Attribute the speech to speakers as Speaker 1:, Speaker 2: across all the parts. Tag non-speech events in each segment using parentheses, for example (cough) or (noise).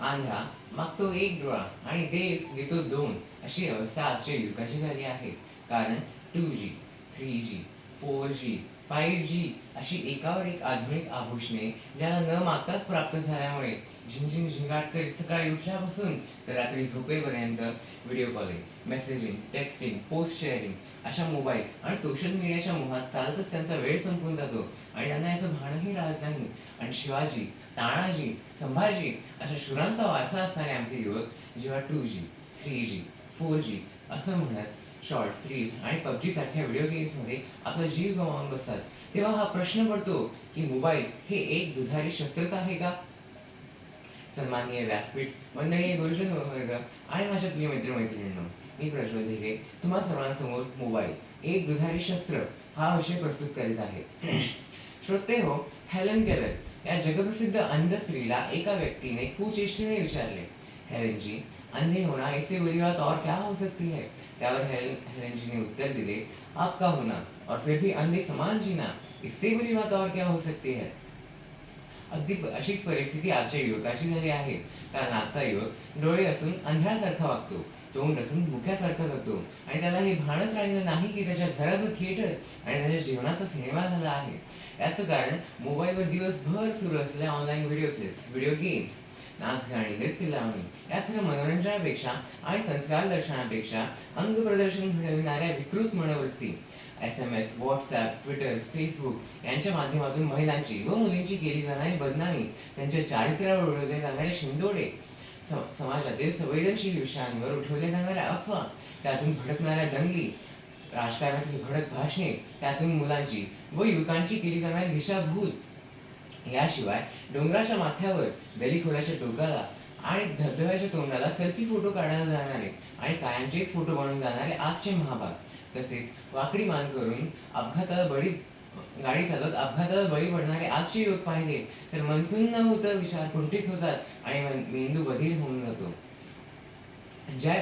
Speaker 1: आंधळा मागतो एक डोळा आणि देव देतो दोन अशी अवस्था आजच्या युगाची झाली आहे. कारण two G three G four G five G अशी एकावर एक आधुनिक आभूषणे ज्याला न मागताच प्राप्त झाल्यामुळे झिंझिंग झिंगाट करीत सकाळी उठल्यापासून तर रात्री झोपेपर्यंत video calling messaging texting post sharing अशा मोबाईल आणि सोशल मीडियाच्या मोहात चालतच त्यांचा वेळ संपून जातो आणि त्यांना याचं भानही राहत नाही. आणि शिवाजी तानाजी संभाजी अशा शुरांचा वारसा असणारे आमचे युवक जेव्हा two G three G four G असं म्हणत शॉर्ट रील्स आणि पबजी सारख्या व्हिडिओ गेम्समध्ये आपला जीव गमावून बसतात. तेव्हा हा प्रश्न पडतो की मोबाईल हे एक दुधारी शस्त्रच आहे का? सन्माननीय व्यासपीठ वंदनीय गुरुजन वर्ग आणि माझ्या प्रिय मित्रमैत्रिणींनो मी प्रज्वल ढेरे तुम्हा सर्वांसमोर मोबाईल एक दुधारी शस्त्र हा विषय प्रस्तुत करीत आहे. (clears throat) श्रोते हो हेलन केलर या जगप्रसिद्ध अंध स्त्रीला एका व्यक्तीने कुचेष्टीने विचारले. हेलन जी अंधे होना इससे बुरी बात और क्या हो सकती है? त्यावर हेल हेलन जी ने उत्तर दिले आपका होना? और फिर भी अंधे समान जीना? इससे बुरी बात और क्या हो सकती है? अगदी अशीच परिस्थिती आजच्या युवकाची झाली आहे. कारण आजचा युवक डोळे असून अंधळ्यासारखा वागतो. तोंड नसून मुख्यासारखा जगतो आणि त्याला हे भानच राहिलं नाही की त्याच्या घराचं थिएटर आणि त्याच्या जीवनाचा सिनेमा झाला आहे. याचं कारण मोबाईलवर दिवसभर सुरू असलेल्या online video clips video games नाच गाणी नृत्य लावणी या खरं मनोरंजनापेक्षा आणि संस्कार दर्शनापेक्षा अंग प्रदर्शन घडविणाऱ्या विकृत मनोवृत्ती S M S WhatsApp Twitter Facebook यांच्या माध्यमातून महिलांची व मुलींची केली जाणारी बदनामी त्यांच्या चारित्र्यावर उडवले जाणारे शिंदोडे स- समाजातील संवेदनशील विषयांवर उठवल्या जाणाऱ्या अफवा त्यातून भडकणाऱ्या दंगली राजकारणातील भडक भाषणे त्यातून मुलांची व युवकांची केली जाणारी दिशाभूत याशिवाय डोंगराच्या माथ्यावर दलिखोऱ्याच्या टोकाला आणि धबधब्याच्या तोंडाला सेल्फी फोटो काढायला जाणारे आणि कायमचे फोटो बनवून जाणारे आजचे महाभाग. तसेच वाकडी मान करून अपघाताला बळी गाडी चालवत अपघाताला बळी पडणारे आजचे युवक पाहिले तर मनसून न होतं विचार कुंठित होतात आणि मेंदू बधीर होऊन जातो. ज्या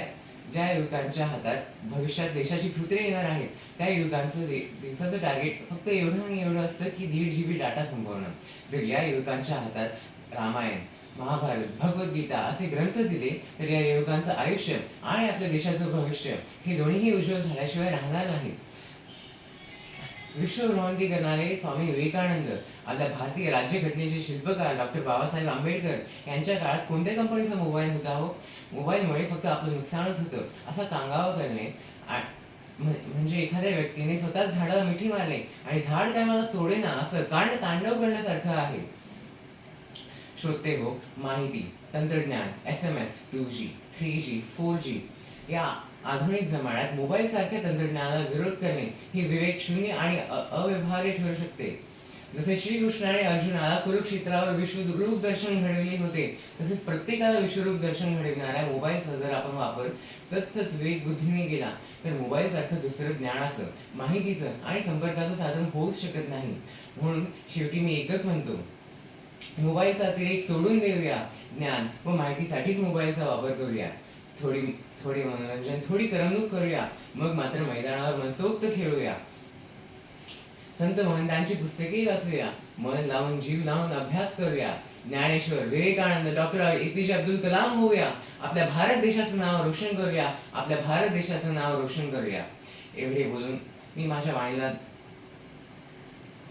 Speaker 1: ज्या युवकांच्या हातात भविष्यात देशाची सूत्रे येणार आहेत त्या युवकांचं दिवसाचं टार्गेट फक्त एवढं आणि एवढं असतं की दीड जी बी डाटा संपवणं. जर या युवकांच्या हातात रामायण महाभारत भगवद्गीता असे ग्रंथ दिले तर या युवकांचं आयुष्य आणि आपल्या देशाचं भविष्य हे दोन्हीही उज्ज्वल झाल्याशिवाय राहणार नाही विश्वभ्रांती करणारे स्वामी विवेकानंद. आता भारतीय राज्यघटनेचे शिल्पकार डॉक्टर बाबासाहेब आंबेडकर यांच्या काळात कोणत्या कंपनीचा मोबाईल होता हो? मोबाईलमुळे फक्त आपलं नुकसानच होतं असा कांगावा करणे. म्हणजे एखाद्या व्यक्तीने स्वतः झाडाला मिठी मारले आणि झाड काय मला सोडेना असं कांड तांडव करण्यासारखं आहे. श्रोते हो माहिती तंत्रज्ञान S M S two G three G four G या आधुनिक जमान्यात मोबाईल सारख्या तंत्रज्ञानाला विरोध करणे हे विवेक शून्य आणि अ- अव्यवहार्य ठरू शकते. जसे श्रीकृष्णाने अर्जुनाला कुरुक्षेत्रावर विश्वरूप दर्शन घडविले होते तसेच प्रत्येकाला विश्वरूप दर्शन घडविणाऱ्या मोबाईलचा जर आपण वापर सतसत विवेक बुद्धीने केला तर मोबाईल सारखं दुसरं ज्ञानाचं माहितीचं आणि संपर्काचं साधन होऊच शकत नाही. म्हणून शेवटी मी एकच म्हणतो मोबाईलचा अतिरेक सोडून देऊया. ज्ञान व माहितीसाठीच मोबाईलचा वापर करूया. थोडी थोडे मनोरंजन थोडी करमणूक करूया. मग मात्र मैदानावर मनसोक्त खेळूया. संत महंतांची पुस्तकेही वाचूया. मन लावून जीव लावून अभ्यास करूया. Dnyaneshwar Vivekananda doctor A P J Abdul Kalam होऊया. आपल्या भारत देशाचं नाव रोशन करूया. आपल्या भारत देशाचं नाव रोशन करूया. एवढे बोलून मी माझ्या वाणीला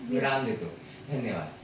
Speaker 1: विराम देतो. धन्यवाद.